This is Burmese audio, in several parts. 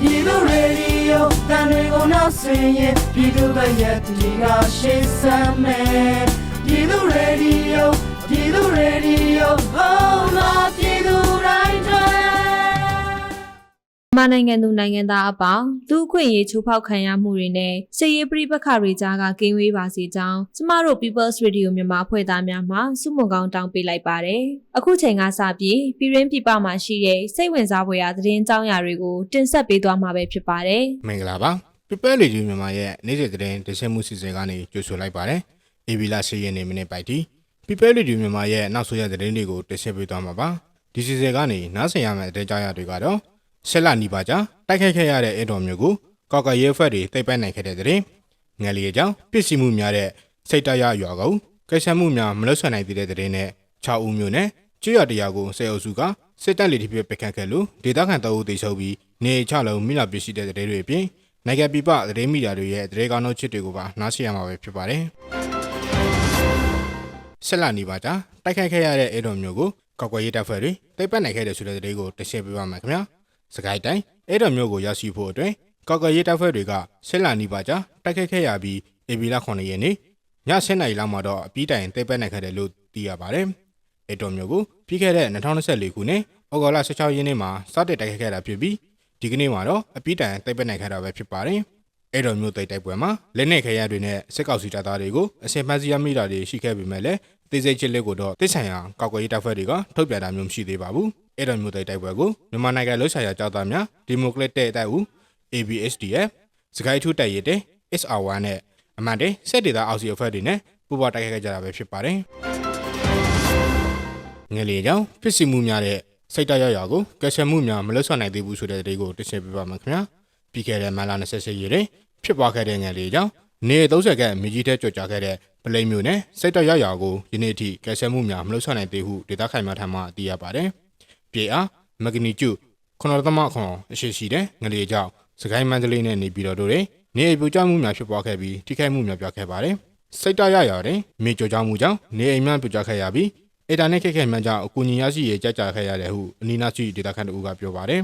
ပြည်သူရေဒီယိုတန်တွေကိုနောက်ဆင်ရင်ပြည်သူ့ဘက်ရဲ့ဒီကရှေ့ဆမ်းမယ် န်မာနိုင်ငံသူနိုင်ငံသားအပေါင်းလူ့အခွင့်အရေးချိုးဖောက်ခံရမှုတွေနဲ့စစ်ရေးပဋိပက္ခတွေကြားကကင်းဝေးပါစေကြောင်းကျမတို့ People's Radio မြန်မာအဖွဲ့သားများမှစုမုံကောင်းတောင်းပေးလိုက်ပါတယ်။အခုချိန်ကစပြီးပြည်ရင်းပြည်ပမှာရှိတဲ့စိတ်ဝင်စားဖွယ်ရာသတင်းကြောင်းရာတွေကိုတင်ဆက်ပေးသွားမှာပဲဖြစ်ပါတယ်။မင်္ဂလာပါပြပလေကြီးမြန်မာရဲ့နေ့စဉ်သတင်းတင်ဆက်မှုစီစဉ်ကနေကြိုဆိုလိုက်ပါတယ်အေဗီလာစီရင်နေမိနစ်ပိုက်တီပြပလေကြီးမြန်မာရဲ့နောက်ဆိုရသတင်းတွေကိုတင်ဆက်ပေးသွားမှာပါဒီစီစဉ်ကနေနားဆင်ရမယ့်အကြောင်းအရာတွေကတော့ ဆက်လက်နီးပါကြတိုက်ခိုက်ခဲ့ရတဲ့အဲ့တော်မျိုးကိုကောက်ကရဲဖက်တွေတိတ်ပိုက်နိုင်ခဲ့တဲ့သတင်းငယ်လေးအကြောင်းပစ္စည်းမှုများတဲ့စိတ်တရရွာကုန်ကိစ္စမှုများမလွတ်ဆွနိုင်သေးတဲ့သတင်းနဲ့6ဦးမျိုးနဲ့ကျွရတရားကိုစေအုပ်စုကစစ်တပ်လေးတစ်ပြည့်ပကတ်ခဲ့လို့ဒေသခံတအုပ်တေချုပ်ပြီးနေချလုံးမိလာပစ္စည်းတဲ့တဲ့တွေအပြင်နိုင်ငံပြပသတင်းမီဒီယာတွေရဲ့သတင်းကောင်းတို့ချစ်တွေကိုပါနားဆင်ရမှာပဲဖြစ်ပါတယ်ဆက်လာနေပါကြတိုက်ခိုက်ခဲ့ရတဲ့အဲ့တော်မျိုးကိုကောက်ကွယ်ရေးတပ်ဖွဲ့တွေတိတ်ပတ်နိုင်ခဲ့တဲ့ဆိုတဲ့သတင်းကိုတရှင်းပေးပါမယ်ခင်ဗျာ စကိုင်းတိုင်းအဲ့တော်မျိုးကိုရောက်ရှိဖို့အတွက်ကောက်ကွယ်ရေးတပ်ဖွဲ့တွေကဆက်လာနေပါကြတိုက်ခိုက်ခဲ့ရပြီးအေဗီလာ9ရက်နေ့ည7:00နာရီလောက်မှာတော့အပြီးတိုင်တိတ်ပတ်နိုင်ခဲ့တယ်လို့သိရပါတယ်အဲ့တော်မျိုးကိုပြီးခဲ့တဲ့2024ခုနှစ်ဩဂုတ်လ16ရက်နေ့မှာစတင်တိုက်ခိုက်ခဲ့တာဖြစ်ပြီးဒီကနေ့မှာတော့အပြီးတိုင်တိတ်ပတ်နိုင်ခဲ့တာပဲဖြစ်ပါတယ်အဲ့တော်မျိုးတိတ်တိုက်ပွဲမှာလက်နက်ခဲယတွေနဲ့စစ်ကောက်စီတပ်သားတွေကိုအစင်ဖမ်းဆီးရမိတာတွေရှိခဲ့ပေမဲ့လည်းတေးစိတ်ချစ်လက်ကိုတော့တိတ်ဆိုင်ရာကောက်ကွယ်ရေးတပ်ဖွဲ့တွေကထုတ်ပြန်တာမျိုးမရှိသေးပါဘူး အဲ့တော်မျိုးတိတ်တိုက်ပွဲကိုမြန်မာနိုင်ငံလှုပ်ရှားရကြောက်သားများဒီမိုကရက်တစ်တိုက်ဦး ABSDF စကိုင်းထူးတိုက်ရတဲ့ SR1 နဲ့အမှန်တည်းစက်ဒေတာအောက်စီအဖွဲ့တွေနဲ့ပူးပေါင်းတိုက်ခိုက်ခဲ့ကြတာပဲဖြစ်ပါတယ်ငယ်လေးကြောင့်ဖြစ်စီမှုများတဲ့စိတ်တရရကိုကက်ရှယ်မှုများမလွတ်ဆွနိုင်သေးဘူးဆိုတဲ့တဲ့ကိုတင်ဆက်ပေးပါမယ်ခင်ဗျာပြီးခဲ့တဲ့မလာ28ရက်တွင်ဖြစ်ပွားခဲ့တဲ့ငယ်လေးကြောင့်နေ30ခန့်မြကြီးတဲ့ကြွကြခဲ့တဲ့ပလိန်မျိုးနဲ့စိတ်တရရကိုယနေ့အထိကက်ရှယ်မှုများမလွတ်ဆွနိုင်သေးဟုဒေတာခိုင်မာထံမှသိရပါတယ် ပြေအားမဂနီကျုခဏသမခွန်အရှိရှိတဲ့ငလေးကြောင့်စကိုင်းမန္တလေးနဲ့နေပြည်တော်တို့တွင်နေအပူကျမှုများဖြစ်ပွားခဲ့ပြီးထိခိုက်မှုများပြခဲ့ပါတယ်စိတ်တရရတွင်မြေကြောကြောင့်မှုကြောင့်နေအိမ်များပြကြခဲ့ရပြီးအင်တာနက်ခက်ခဲမှန်ကြောင့်အကူအညီရရှိရကြကြခဲ့ရတယ်ဟုအနီးနားရှိဒေတာခန့်တို့ကပြောပါတယ်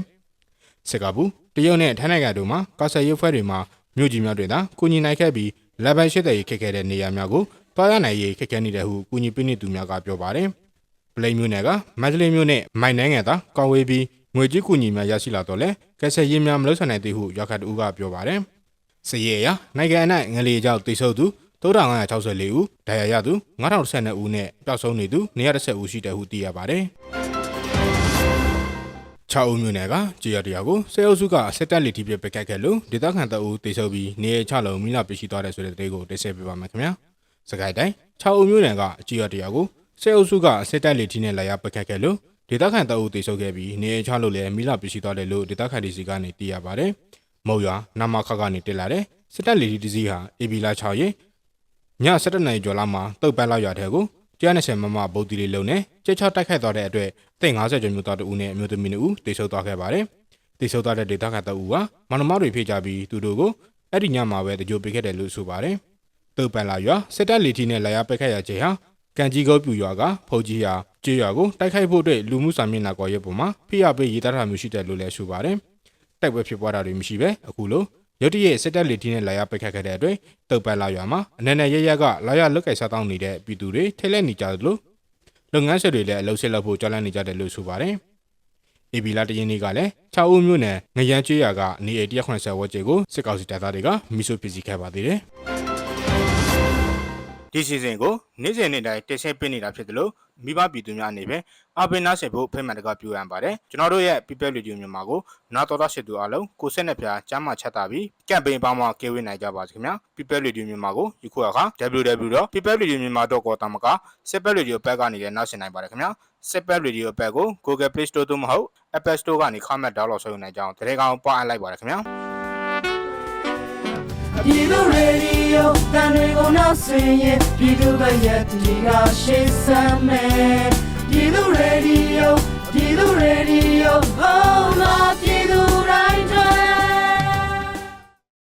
စကားဘူးတရုတ်နဲ့ထိုင်းနိုင်ငံတို့မှာကာဆယ်ရေးဖွဲ့တွေမှာမြို့ကြီးများတွေသာကူညီနိုင်ခဲ့ပြီးလက်ပိုင်ရှိတဲ့ရေးခက်ခဲတဲ့နေရာများကိုတွားရနိုင်ရေးခက်ခဲနေတယ်ဟုကူညီပေးနေသူများကပြောပါတယ် ပလိန်မျိုးနယ်ကမန္တလေးမျိုးနဲ့မိုင်နိုင်ငံသာကောင်းဝေးပြီးငွေကြေးကူညီများရရှိလာတော့လဲကက်ဆယ်ရေးများမလုပ်ဆောင်နိုင်သေးဟုရောက်ခတ်တူကပြောပါတယ်စည်ရရနိုင်ငံအနှံ့ငလေကြောင့်တိဆုပ်သူ3564ဦးဒဏ်ရာရသူ9012ဦးနဲ့ပျောက်ဆုံးနေသူ130ဦးရှိတယ်ဟုသိရပါတယ်6ဦးမျိုးနယ်ကကြေရတရားကိုစေအုပ်စုကစစ်တပ်လက်ထိပြပကတ်ခဲ့လို့ဒေသခံတအူးတိဆုပ်ပြီးနေရချလုံးမိလာပြရှိသွားတယ်ဆိုတဲ့တဲ့ကိုတင်ဆက်ပေးပါမယ်ခင်ဗျာစကိုင်းတိုင်း6ဦးမျိုးနယ်ကကြေရတရားကို စေအုပ်စုကစစ်တပ်လက်ထိနဲ့လာရပကတ်ခဲ့လို့ဒေသခံတအူးတိဆုပ်ခဲ့ပြီးနေရချလို့လည်းမိလာပြရှိသွားတယ်လို့ဒေသခံဒီစီကနေသိရပါတယ်မုံရွာနမခကနေတက်လာတဲ့စစ်တပ်လက်ထိတစည်းဟာအေဘီလာ6ရင်ည7နိုင်ကျော်လာမှာတုတ်ပန်းလောက်ရွာထဲကို120မမဗုဒ္ဓီလေးလုံးနဲ့ကြက်ချတိုက်ခိုက်သွားတဲ့အတွက်တိတ်50ကျော်မျိုးသားတဦးနဲ့အမျိုးသမီး2ဦးတိတ်ဆုပ်သွားခဲ့ပါတယ်။တိတ်ဆုပ်သွားတဲ့ဒေသခံတဦးကမနမတွေဖိကြပြီးသူတို့ကိုအဲ့ဒီညမှာပဲတကြိုပေးခဲ့တယ်လို့ဆိုပါတယ်။တုတ်ပန်းလာရွာစစ်တပ်လီထီနဲ့လာရပက်ခတ်ရခြင်းဟာ ကန်ကြီးကုန်းပြူရွာကဖုန်ကြီးဟာကျေးရွာကိုတိုက်ခိုက်ဖို့အတွက်လူမှုစာမျက်နှာကွာရဲ့ပုံမှာဖိရပေးရေးသားထားမျိုးရှိတယ်လို့လည်းဆိုပါတယ်။တိုက်ပွဲဖြစ်ပွားတာတွေမရှိပဲအခုလိုရုတ်တရက်စစ်တပ်လက်ထီနဲ့လာရပိတ်ခတ်ခဲ့တဲ့အတွက်တုတ်ပတ်လာရွာမှာအနေနဲ့ရရကလာရလွတ်ကဲစားတောင်းနေတဲ့ပြည်သူတွေထိလက်နေကြသလိုလုပ်ငန်းဆက်တွေလည်းအလုပ်ဆက်လုပ်ဖို့ကြောက်လန့်နေကြတယ်လို့ဆိုပါတယ်။အေဘီလာတရင်တွေကလည်း6ဦးမြို့နယ်ငရန်ကျွေးရွာကနေအေ180ဝက်ကျေကိုစစ်ကောင်စီတပ်သားတွေကမိဆိုပစ္စည်းခဲ့ပါသေးတယ်။ ဒီစီစဉ်ကိုနေ့စဉ်နေ့တိုင်းတင်ဆက်ပေးနေတာဖြစ်တယ်လို့မိဘပြည်သူများအနေနဲ့အပင်နာဆင်ဖို့ဖိမှန်တကပြုရန်ပါတယ်ကျွန်တော်တို့ရဲ့ People Radio မြန်မာကိုနာတော်တော်ရှိသူအားလုံးကိုဆက်နဲ့ဖျားကျမ်းမာချက်တာပြီးကမ်ပိန်းပေါင်းမှာကဲဝေးနိုင်ကြပါစေခင်ဗျာ People Radio မြန်မာကိုယခုအခါ www.peopleradio.myanmar.com တမက Super Radio ဘက်ကနေလည်းနောက်ဆင်နိုင်ပါတယ်ခင်ဗျာ Super Radio ဘက်ကို Google Play Store သို့မဟုတ် Apple Store ကနေခမတ်ဒေါက်လော့ဆိုနိုင်ကြအောင်တရေကောင်ပွားအပ်လိုက်ပါတယ်ခင်ဗျာ ပြည်သူရေဒီယိုတန်တွေကိုနောက်ဆင်ရင်ပြည်သူ့ဘက်ရဲ့ဒီကရှေ့ဆမ်းမယ်